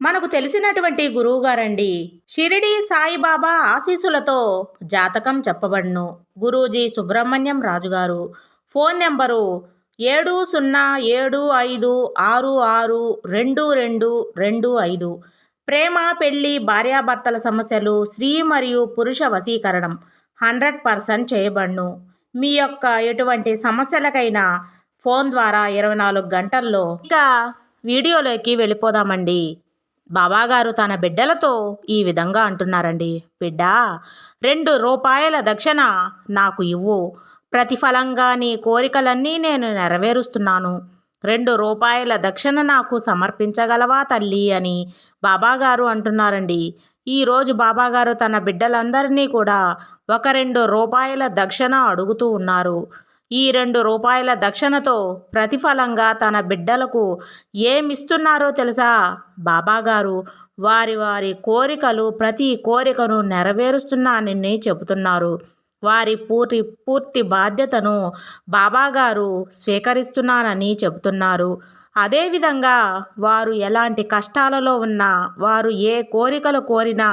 మనకు తెలిసినటువంటి గురువు గారండి షిరిడి సాయిబాబా ఆశీసులతో జాతకం చెప్పబడును. గురూజీ సుబ్రహ్మణ్యం రాజు గారు ఫోన్ నెంబరు ఏడు సున్నా ఏడు ఐదు ఆరు ఆరు రెండు రెండు రెండు ఐదు. ప్రేమ పెళ్ళి భార్యాభర్తల సమస్యలు స్త్రీ మరియు పురుష వశీకరణం హండ్రెడ్ పర్సెంట్ చేయబడును. మీ యొక్క ఎటువంటి సమస్యలకైనా ఫోన్ ద్వారా ఇరవై నాలుగు గంటల్లో ఇక వీడియోలోకి వెళ్ళిపోదామండి. బాబాగారు తన బిడ్డలతో ఈ విధంగా అంటున్నారండి. బిడ్డా రెండు రూపాయల దక్షిణ నాకు ఇవ్వు. ప్రతిఫలంగా నీ కోరికలన్నీ నేను నెరవేరుస్తున్నాను. రెండు రూపాయల దక్షిణ నాకు సమర్పించగలవా తల్లి అని బాబాగారు అంటున్నారండి. ఈరోజు బాబాగారు తన బిడ్డలందరినీ కూడా ఒక రెండు రూపాయల దక్షిణ అడుగుతూ ఉన్నారు. ఈ రెండు రూపాయల దక్షిణతో ప్రతిఫలంగా తన బిడ్డలకు ఏమిస్తున్నారో తెలుసా? బాబాగారు వారి వారి కోరికలు ప్రతి కోరికను నెరవేరుస్తున్నానని చెబుతున్నారు. వారి పూర్తి పూర్తి బాధ్యతను బాబాగారు స్వీకరిస్తున్నానని చెబుతున్నారు. అదేవిధంగా వారు ఎలాంటి కష్టాలలో ఉన్నా వారు ఏ కోరికలు కోరినా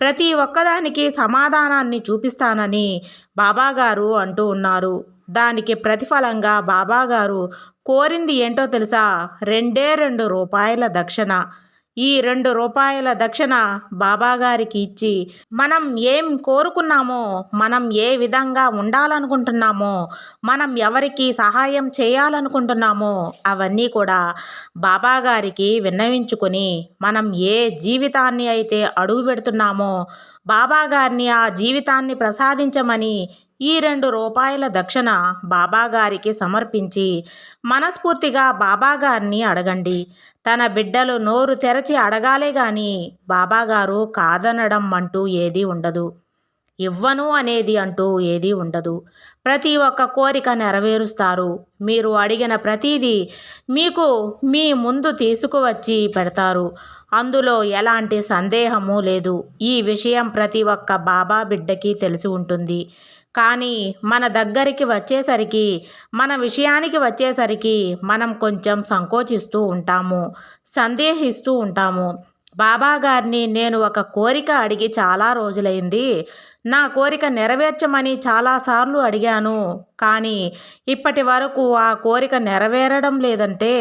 ప్రతి ఒక్కదానికి సమాధానాన్ని చూపిస్తానని బాబాగారు అంటూ ఉన్నారు. దానికి ప్రతిఫలంగా బాబాగారు కోరింది ఏంటో తెలుసా? రెండే రెండు రూపాయల దక్షిణ. ఈ రెండు రూపాయల దక్షిణ బాబాగారికి ఇచ్చి మనం ఏం కోరుకున్నామో మనం ఏ విధంగా ఉండాలనుకుంటున్నామో మనం ఎవరికి సహాయం చేయాలనుకుంటున్నామో అవన్నీ కూడా బాబాగారికి విన్నవించుకొని మనం ఏ జీవితాన్ని అయితే అడుగు పెడుతున్నామో బాబాగారిని ఆ జీవితాన్ని ప్రసాదించమని ఈ రెండు రూపాయల దక్షిణ బాబాగారికి సమర్పించి మనస్ఫూర్తిగా బాబాగారిని అడగండి. తన బిడ్డలు నోరు తెరచి అడగాలే గాని బాబాగారు కాదనడం అంటూ ఏదీ ఉండదు. ఇవ్వను అనేది అంటూ ఏదీ ఉండదు. ప్రతి ఒక్క కోరిక నెరవేరుస్తారు. మీరు అడిగిన ప్రతిదీ మీకు మీ ముందు తీసుకువచ్చి పెడతారు. అందులో ఎలాంటి సందేహము లేదు. ఈ విషయం ప్రతి ఒక్క బాబా బిడ్డకి తెలిసి ఉంటుంది. కానీ మన దగ్గరికి వచ్చేసరికి మన విషయానికి వచ్చేసరికి మనం కొంచెం సంకోచిస్తూ ఉంటాము సందేహిస్తూ ఉంటాము. బాబా గారిని నేను ఒక కోరిక అడిగి చాలా రోజులైంది. నా కోరిక నెరవేర్చమని చాలాసార్లు అడిగాను. కానీ ఇప్పటి వరకు ఆ కోరిక నెరవేరడం లేదంటే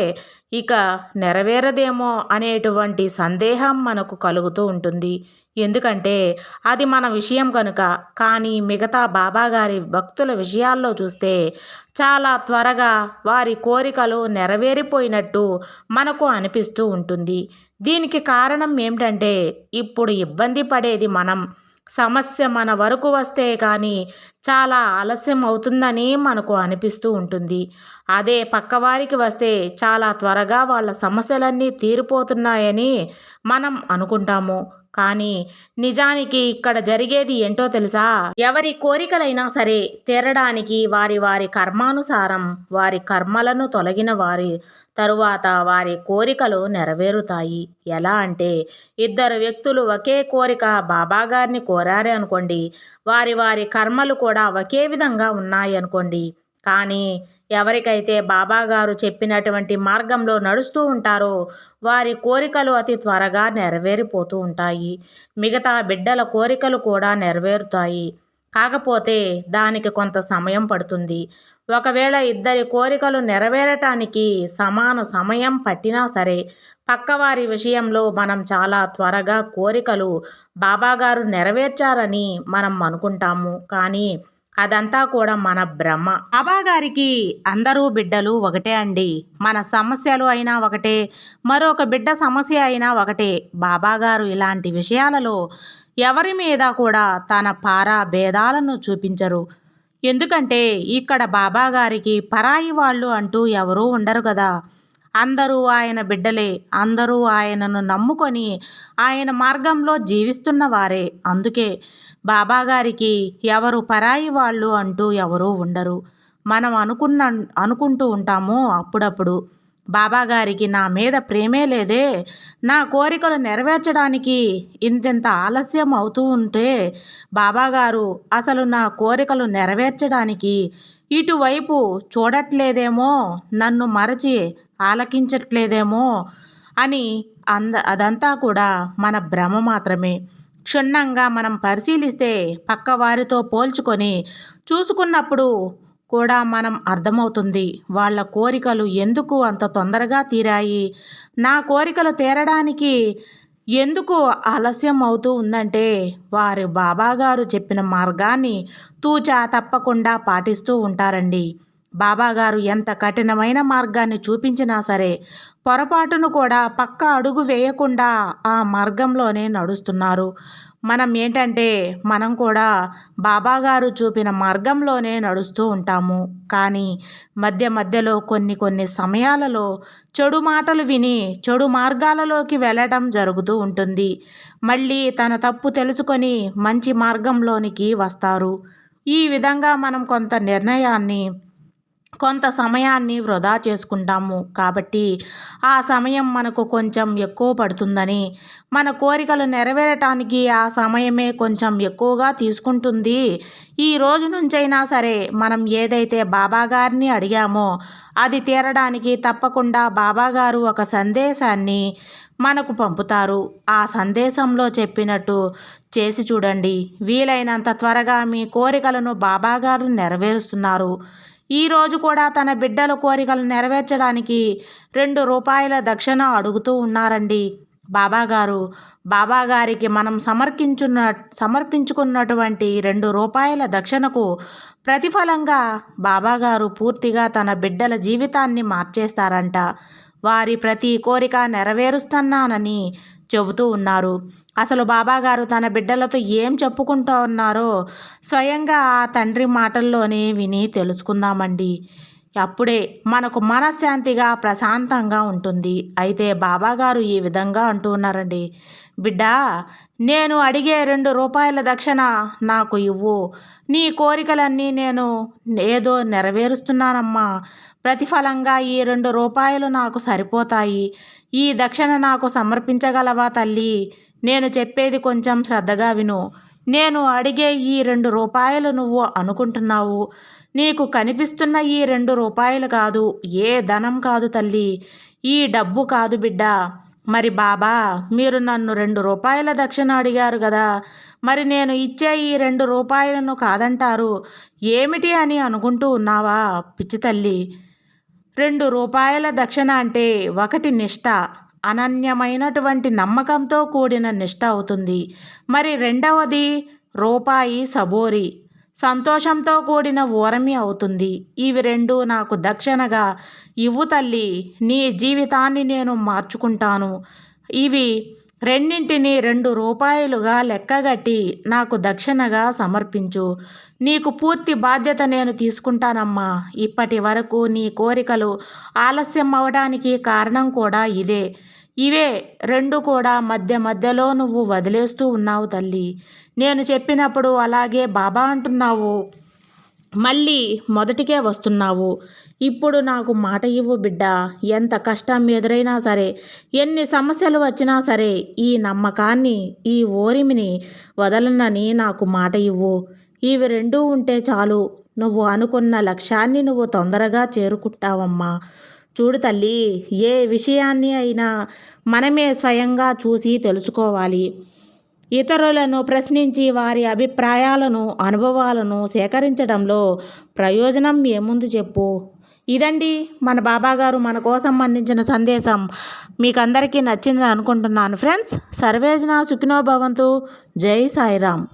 ఇక నెరవేరదేమో అనేటువంటి సందేహం మనకు కలుగుతూ ఉంటుంది. ఎందుకంటే అది మన విషయం కనుక కానీ మిగతా బాబాగారి భక్తుల విషయాల్లో చూస్తే చాలా త్వరగా వారి కోరికలు నెరవేరిపోయినట్టు మనకు అనిపిస్తూ ఉంటుంది. దీనికి కారణం ఏమిటంటే ఇప్పుడు ఇబ్బంది పడేది మనం. సమస్య మన వరకు వస్తే కానీ చాలా ఆలస్యం అవుతుందని మనకు అనిపిస్తూ ఉంటుంది. అదే పక్కవారికి వస్తే చాలా త్వరగా వాళ్ళ సమస్యలన్నీ తీరిపోతున్నాయని మనం అనుకుంటాము. కానీ నిజానికి ఇక్కడ జరిగేది ఏంటో తెలుసా? ఎవరి కోరికలైనా సరే తీరడానికి వారి వారి కర్మానుసారం వారి కర్మలను తొలగిన వారి తరువాత వారి కోరికలు నెరవేరుతాయి. ఎలా అంటే ఇద్దరు వ్యక్తులు ఒకే కోరిక బాబాగారిని కోరారే అనుకోండి. వారి వారి కర్మలు కూడా కూడా ఒకే విధంగా ఉన్నాయనుకోండి కానీ ఎవరికైతే బాబాగారు చెప్పినటువంటి మార్గంలో నడుస్తూ ఉంటారో వారి కోరికలు అతి త్వరగా నెరవేరిపోతూ ఉంటాయి. మిగతా బిడ్డల కోరికలు కూడా నెరవేరుతాయి. కాకపోతే దానికి కొంత సమయం పడుతుంది. ఒకవేళ ఇద్దరి కోరికలు నెరవేరటానికి సమాన సమయం పట్టినా సరే పక్కవారి విషయంలో మనం చాలా త్వరగా కోరికలు బాబాగారు నెరవేర్చారని మనం అనుకుంటాము. కానీ అదంతా కూడా మన భ్రమ. బాబాగారికి అందరూ బిడ్డలు ఒకటే అండి. మన సమస్యలు అయినా ఒకటే. మరొక బిడ్డ సమస్య అయినా ఒకటే. బాబాగారు ఇలాంటి విషయాలలో ఎవరి మీద కూడా తన పారా భేదాలను చూపించరు. ఎందుకంటే ఇక్కడ బాబాగారికి పరాయి వాళ్ళు అంటూ ఎవరూ ఉండరు కదా. అందరూ ఆయన బిడ్డలే అందరూ ఆయనను నమ్ముకొని ఆయన మార్గంలో జీవిస్తున్న వారే. అందుకే బాబాగారికి ఎవరు పరాయి వాళ్ళు అంటూ ఎవరూ ఉండరు. మనం అనుకున్న అనుకుంటూ ఉంటాము అప్పుడప్పుడు. బాబాగారికి నా మీద ప్రేమే లేదే. నా కోరికలు నెరవేర్చడానికి ఇంతెంత ఆలస్యం అవుతూ ఉంటే బాబాగారు అసలు నా కోరికలు నెరవేర్చడానికి ఇటువైపు చూడట్లేదేమో నన్ను మరచి ఆలకించట్లేదేమో అని అంద అదంతా కూడా మన భ్రమ మాత్రమే. క్షుణ్ణంగా మనం పరిశీలిస్తే పక్కవారితో పోల్చుకొని చూసుకున్నప్పుడు కూడా మనం అర్థమవుతుంది వాళ్ళ కోరికలు ఎందుకు అంత తొందరగా తీరాయి? నా కోరికలు తీరడానికి ఎందుకు ఆలస్యం అవుతూ ఉందంటే వారి బాబాగారు చెప్పిన మార్గాన్ని తూచా తప్పకుండా పాటిస్తూ ఉంటారండి. బాబాగారు ఎంత కఠినమైన మార్గాన్ని చూపించినా సరే పొరపాటును కూడా పక్క అడుగు వేయకుండా ఆ మార్గంలోనే నడుస్తున్నారు. మనం ఏంటంటే మనం కూడా బాబాగారు చూపిన మార్గంలోనే నడుస్తూ ఉంటాము. కానీ మధ్య మధ్యలో కొన్ని కొన్ని సమయాలలో చెడు మాటలు విని చెడు మార్గాలలోకి వెళ్ళడం జరుగుతూ ఉంటుంది. మళ్ళీ తన తప్పు తెలుసుకొని మంచి మార్గంలోనికి వస్తారు. ఈ విధంగా మనం కొంత నిర్ణయాన్ని కొంత సమయాన్ని వృధా చేసుకుంటాము. కాబట్టి ఆ సమయం మనకు కొంచెం ఎక్కువ పడుతుందని మన కోరికలు నెరవేరటానికి ఆ సమయమే కొంచెం ఎక్కువగా తీసుకుంటుంది. ఈ రోజు నుంచైనా సరే మనం ఏదైతే బాబాగారిని అడిగామో అది తీరడానికి తప్పకుండా బాబాగారు ఒక సందేశాన్ని మనకు పంపుతారు. ఆ సందేశంలో చెప్పినట్టు చేసి చూడండి. వీలైనంత త్వరగా మీ కోరికలను బాబాగారు నెరవేరుస్తున్నారు. ఈరోజు కూడా తన బిడ్డల కోరికలు నెరవేర్చడానికి రెండు రూపాయల దక్షిణ అడుగుతూ ఉన్నారండి. బాబాగారు బాబాగారికి మనం సమర్పించున్న సమర్పించుకున్నటువంటి రెండు రూపాయల దక్షిణకు ప్రతిఫలంగా బాబాగారు పూర్తిగా తన బిడ్డల జీవితాన్ని మార్చేస్తారంట. వారి ప్రతి కోరిక నెరవేరుస్తున్నానని చెబుతూ ఉన్నారు. అసలు బాబాగారు తన బిడ్డలతో ఏం చెప్పుకుంటూ ఉన్నారో స్వయంగా ఆ తండ్రి మాటల్లోనే విని తెలుసుకుందామండి. అప్పుడే మనకు మనశ్శాంతిగా ప్రశాంతంగా ఉంటుంది. అయితే బాబాగారు ఈ విధంగా అంటూ ఉన్నారండి. బిడ్డ నేను అడిగే రెండు రూపాయల దక్షిణ నాకు ఇవ్వు. నీ కోరికలన్నీ నేను ఏదో నెరవేరుస్తున్నానమ్మా. ప్రతిఫలంగా ఈ రెండు రూపాయలు నాకు సరిపోతాయి. ఈ దక్షిణ నాకు సమర్పించగలవా తల్లి? నేను చెప్పేది కొంచెం శ్రద్ధగా విను. నేను అడిగే ఈ రెండు రూపాయలు నువ్వు అనుకుంటున్నావు. నీకు కనిపిస్తున్న ఈ రెండు రూపాయలు కాదు ఏ ధనం కాదు తల్లి. ఈ డబ్బు కాదు బిడ్డ. మరి బాబా మీరు నన్ను రెండు రూపాయల దక్షిణ అడిగారు కదా మరి నేను ఇచ్చే ఈ రెండు రూపాయలను కాదంటారు. ఏమిటి అని అనుకుంటూ ఉన్నావా పిచ్చి తల్లి? రెండు రూపాయల దక్షిణ అంటే ఒకటి నిష్ఠ అనన్యమైనటువంటి నమ్మకంతో కూడిన నిష్ఠ అవుతుంది. మరి రెండవది రూపాయి సబోరి. సంతోషంతో కూడిన ఓరమి అవుతుంది. ఇవి రెండు నాకు దక్షిణగా ఇవ్వు తల్లి నీ జీవితాన్ని నేను మార్చుకుంటాను. ఇవి రెండింటిని రెండు రూపాయలుగా లెక్కగట్టి నాకు దక్షిణగా సమర్పించు. నీకు పూర్తి బాధ్యత నేను తీసుకుంటానమ్మా. ఇప్పటి వరకు నీ కోరికలు ఆలస్యం అవడానికి కారణం కూడా ఇదే. ఇవే రెండు కూడా మధ్య మధ్యలో నువ్వు వదిలేస్తూ ఉన్నావు తల్లి. నేను చెప్పినప్పుడు అలాగే బాబా అంటున్నావు. మళ్ళీ మొదటికే వస్తున్నావు. ఇప్పుడు నాకు మాట ఇవ్వు బిడ్డ. ఎంత కష్టం ఎదురైనా సరే ఎన్ని సమస్యలు వచ్చినా సరే ఈ నమ్మకాన్ని ఈ ఓరిమిని వదలనని నాకు మాట ఇవ్వు. ఇవి రెండూ ఉంటే చాలు. నువ్వు అనుకున్న లక్ష్యాన్ని నువ్వు తొందరగా చేరుకుంటావమ్మా. చూడు తల్లి ఏ విషయాన్ని అయినా మనమే స్వయంగా చూసి తెలుసుకోవాలి. ఇతరులను ప్రశ్నించి వారి అభిప్రాయాలను అనుభవాలను సేకరించడంలో ప్రయోజనం ఏముంది చెప్పు. ఇదండి మన బాబాగారు మన కోసం అందించిన సందేశం. మీకు అందరికీ నచ్చిందని అనుకుంటున్నాను. ఫ్రెండ్స్ సర్వేజన సుఖినో భవంతు. జై సాయిరామ్.